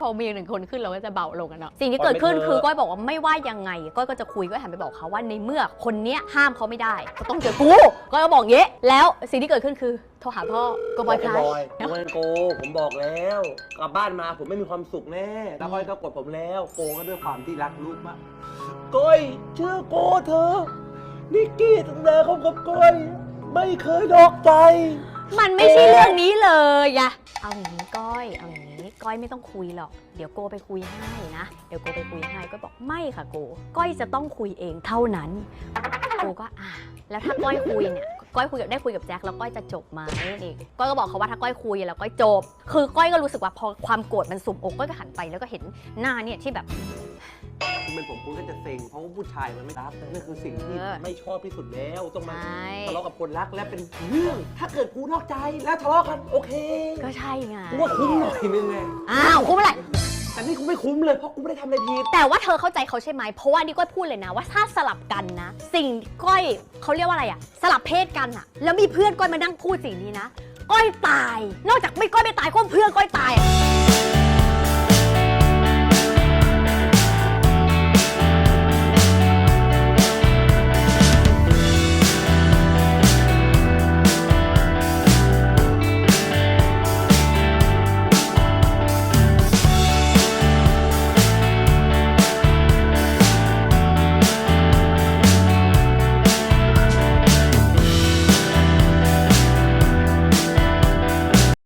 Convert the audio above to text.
พอมีหนึ่งคนขึ้นเราก็จะเบาลงกันเนาะสิ่งที่เกิดขึ้นคือก้อยบอกว่าไม่ว่ายังไง ก้อยก็จะคุยก้อยหันไปบอกเขาว่าในเมื่อคนเนี้ยห้ามเขาไม่ได้ก็ต้องเจอกูก้อยก็บอกเงี้ยแล้วสิ่งที่เกิดขึ้นคือโทรหาพ่อก็บอยคลาบยอยบอยโกผมบอกแล้วกลับบ้านมาผมไม่มีความสุขแน่แล้วก้อยก็กดผมแล้วโกก็ด้วยความที่รักลูกมากก้อยเชื่อโกเธอะนิกกี้ตั้งแต่เขากับก้อยไม่เคยดอกใจ มันไม่ใช่เรื่องนี้เลยอะ เอาอย่างนี้ก้อย เอาอย่างนี้ ก้อยไม่ต้องคุยหรอก เดี๋ยวโกไปคุยให้นะ เดี๋ยวโกไปคุยให้ก้อยบอกไม่ค่ะโก ก้อยจะต้องคุยเองเท่านั้น โกก็อะแล้วถ้าก้อยคุยเนี่ย ก้อยคุยกับได้คุยกับแจ็คแล้วก้อยจะจบไหมนี่ก้อยก็บอกเขาว่าถ้าก้อยคุยแล้วก้อยจบ คือก้อยก็รู้สึกว่าพอความโกรธมันสุ่มอกก้อยก็หันไปแล้วก็เห็นหน้าเนี่ยที่แบบคุณเป็นผมคุณก็จะเซ็งเพราะว่าผู้ชายมันไม่รับนั่นคือสิ่งที่เออไม่ชอบที่สุดแล้วต้องมาใช่ทะเลาะกับคนรักและเป็นเรื่องถ้าเกิดกูนอกใจแล้วทะเลาะกันโอเค ก็ใช่ไงกูว่าคุ้มหน่อยนึงไงอ้าวคุ้มอะไรแต่นี่กูไม่ คุ้มเลยเพราะกูไม่ได้ทำอะไรผิด แต่ว่าเธอเข้าใจเขาใช่ไหม เพราะว่านี่ก้อยพูดเลยนะว่าถ้าสลับกันนะ สิ่งก้อยเขาเรียกว่าอะไรอะสลับเพศกันอะแล้วมีเพื่อนก้อยมานั่งพูดสิ่งนี้นะ ก้อยตาย นอกจากไม่ก้อยไม่ตายก็เพื่อนก้อยตายอะ